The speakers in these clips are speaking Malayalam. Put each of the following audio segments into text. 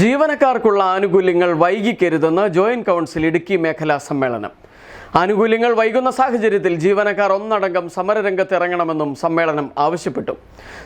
ജീവനക്കാർക്കുള്ള ആനുകൂല്യങ്ങൾ വൈകിക്കരുതെന്ന് ജോയിന്റ് കൗൺസിൽ ഇടുക്കി മേഖലാ സമ്മേളനം. ആനുകൂല്യങ്ങൾ വൈകുന്ന സാഹചര്യത്തിൽ ജീവനക്കാർ ഒന്നടങ്കം സമരരംഗത്ത് ഇറങ്ങണമെന്നും സമ്മേളനം ആവശ്യപ്പെട്ടു.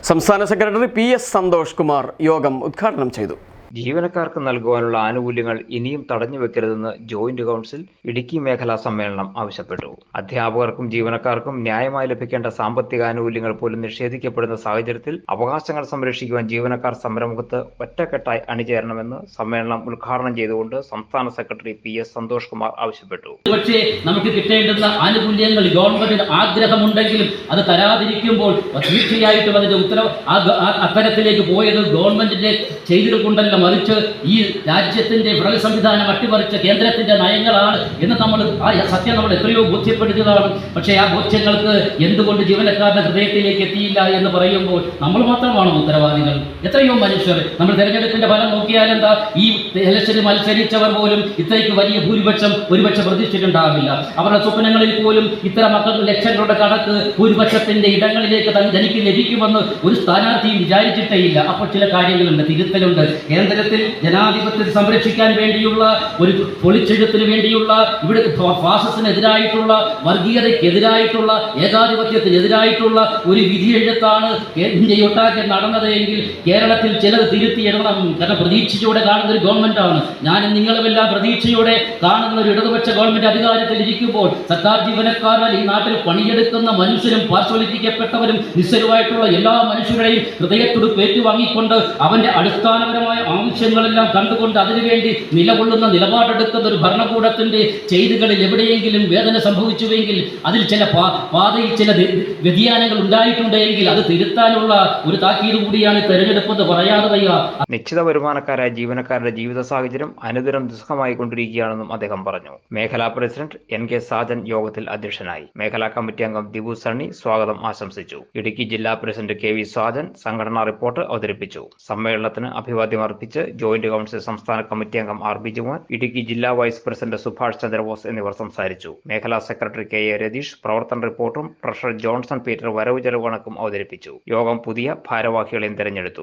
സംസ്ഥാന secretary P S Santhosh Kumar യോഗം ഉദ്ഘാടനം ചെയ്തു. ജീവനക്കാർക്ക് നൽകുവാനുള്ള ആനുകൂല്യങ്ങൾ ഇനിയും തടഞ്ഞു വെക്കരുതെന്ന് ജോയിന്റ് കൗൺസിൽ ഇടുക്കി മേഖലാ സമ്മേളനം ആവശ്യപ്പെട്ടു. അധ്യാപകർക്കും ജീവനക്കാർക്കും ന്യായമായി ലഭിക്കേണ്ട സാമ്പത്തിക ആനുകൂല്യങ്ങൾ പോലും നിഷേധിക്കപ്പെടുന്ന സാഹചര്യത്തിൽ അവകാശങ്ങൾ സംരക്ഷിക്കുവാൻ ജീവനക്കാർ സമരമുഖത്ത് ഒറ്റക്കെട്ടായി അണിചേരണമെന്ന് സമ്മേളനം ഉദ്ഘാടനം ചെയ്തുകൊണ്ട് സംസ്ഥാന secretary P S Santhosh Kumar ആവശ്യപ്പെട്ടു. പക്ഷേ നമുക്ക് കിട്ടേണ്ടുന്ന ആനുകൂല്യങ്ങൾ ഗവൺമെന്റിന് ആഗ്രഹമുണ്ടെങ്കിലും അത് തരാതിരിക്കുമ്പോൾ തീർച്ചയായിട്ടും അതിന്റെ ഉത്തരവ് അത്തരത്തിലേക്ക് പോയത് ഗവൺമെന്റിന്റെ ചെയ്തികൾ കൊണ്ടല്ല മറിച്ച് ഈ രാജ്യത്തിന്റെ ഫെഡറൽ സംവിധാനം അട്ടിമറിച്ച കേന്ദ്രത്തിന്റെ നയങ്ങളാണ് എന്ന് നമ്മൾ ആ സത്യം നമ്മൾ എത്രയോ ബോധ്യപ്പെടുത്തിയതാണ്. പക്ഷേ ആ ബോധ്യങ്ങൾക്ക് എന്തുകൊണ്ട് ജീവനക്കാരുടെ ഹൃദയത്തിലേക്ക് എത്തിയില്ല എന്ന് പറയുമ്പോൾ നമ്മൾ മാത്രമാണ് ഉത്തരവാദികൾ? എത്രയോ മനുഷ്യർ നമ്മൾ തിരഞ്ഞെടുപ്പിന്റെ ഫലം നോക്കിയാൽ എന്താ? ഈ ഇലക്ഷന് മത്സരിച്ചവർ പോലും ഇത്രയ്ക്ക് വലിയ ഭൂരിപക്ഷം ഒരുപക്ഷെ പ്രതീക്ഷിച്ചിട്ടുണ്ടാവില്ല. അവരുടെ സ്വപ്നങ്ങളിൽ പോലും ഇത്ര മക്കൾ ലക്ഷങ്ങളുടെ കണക്ക് ഭൂരിപക്ഷത്തിന്റെ ഇടങ്ങളിലേക്ക് തന്നെ ജനിക്ക് ലഭിക്കുമെന്ന് ഒരു സ്ഥാനാർത്ഥിയും വിചാരിച്ചിട്ടേ ഇല്ല. അപ്പോൾ ചില കാര്യങ്ങളുണ്ട് തിരുത്തലുണ്ട്. കേന്ദ്രത്തിൽ ജനാധിപത്യത്തെ സംരക്ഷിക്കാൻ വേണ്ടിയുള്ള ഒരു പൊളിച്ചെഴുത്തിന് വേണ്ടിയുള്ള ഇവിടെ ഫാസിസിനെതിരായിട്ടുള്ള വർഗീയതയ്ക്കെതിരായിട്ടുള്ള ഏകാധിപത്യത്തിനെതിരായിട്ടുള്ള ഒരു വിധി എഴുത്താണ് ഇന്ത്യയൊട്ടാകെ നടന്നത് എങ്കിൽ കേരളത്തിൽ ചിലത് തിരുത്തി എഴുതണം കാരണം പ്രതീക്ഷയോടെ കാണുന്ന ഒരു ഗവൺമെന്റാണ്. ഞാൻ നിങ്ങളുമെല്ലാം പ്രതീക്ഷയോടെ കാണുന്ന ഒരു ഇടതുപക്ഷ ഗവൺമെന്റ് അധികാരത്തിൽ ഇരിക്കുമ്പോൾ സർക്കാർ ജീവനക്കാരാൽ ഈ നാട്ടിൽ പണിയെടുക്കുന്ന മനുഷ്യരും പാർശ്വവൽക്കരിക്കപ്പെട്ടവരും നിസ്സരുമായിട്ടുള്ള എല്ലാ മനുഷ്യരുടെയും ഹൃദയത്തോട് ഏറ്റുവാങ്ങിക്കൊണ്ട് അവന്റെ അടിസ്ഥാനപരമായ ആവശ്യങ്ങളെല്ലാം കണ്ടുകൊണ്ട് അതിനുവേണ്ടി നിലകൊള്ളുന്ന നിലപാടെടുക്കുന്ന ഒരു ഭരണകൂടത്തിന്റെ ചെയ്തുകളിൽ എവിടെയെങ്കിലും വേദന സംഭവിച്ചുവെങ്കിൽ അതിൽ ചില പാതയിൽ ചില വ്യ- വ്യതിയാനങ്ങൾ ഉണ്ടായിട്ടുണ്ടെങ്കിൽ അത് തിരുത്താനുള്ള ഒരു താക്കീത് കൂടിയാണ് ഈ തെരഞ്ഞെടുപ്പ് എന്ന് പറയാതെ വയ്യ. നിശ്ചിത വരുമാനക്കാരായ ജീവനക്കാരുടെ ജീവിത സാഹചര്യം അനുദിനം ദുസ്സഹമായി കൊണ്ടിരിക്കുകയാണെന്നും അദ്ദേഹം പറഞ്ഞു. മേഖലാ പ്രസിഡന്റ് എൻ കെ സാജൻ യോഗത്തിൽ അധ്യക്ഷനായി. മേഖലാ കമ്മിറ്റി അംഗം ദിബു സണ്ണി സ്വാഗതം ആശംസിച്ചു. ഇടുക്കി ജില്ലാ പ്രസിഡന്റ് കെ വി സാജൻ സംഘടനാ റിപ്പോർട്ട് അവതരിപ്പിച്ചു. സമ്മേളനത്തിന് അഭിവാദ്യം അർപ്പിച്ച്. ജോയിന്റ് കൗൺസിൽ സംസ്ഥാന കമ്മിറ്റി അംഗം ആർ ബി ജുമാൻ ഇടുക്കി ജില്ലാ വൈസ് പ്രസിഡന്റ് സുഭാഷ് ചന്ദ്രബോസ് എന്നിവർ സംസാരിച്ചു. മേഖലാ സെക്രട്ടറി കെ എ രതീഷ് പ്രവർത്തന റിപ്പോർട്ടും ട്രഷറർ ജോൺസൺ പീറ്റർ വരവ് ചെലവ് കണക്കും അവതരിപ്പിച്ചു. യോഗം പുതിയ ഭാരവാഹികളെയും തെരഞ്ഞെടുത്തു.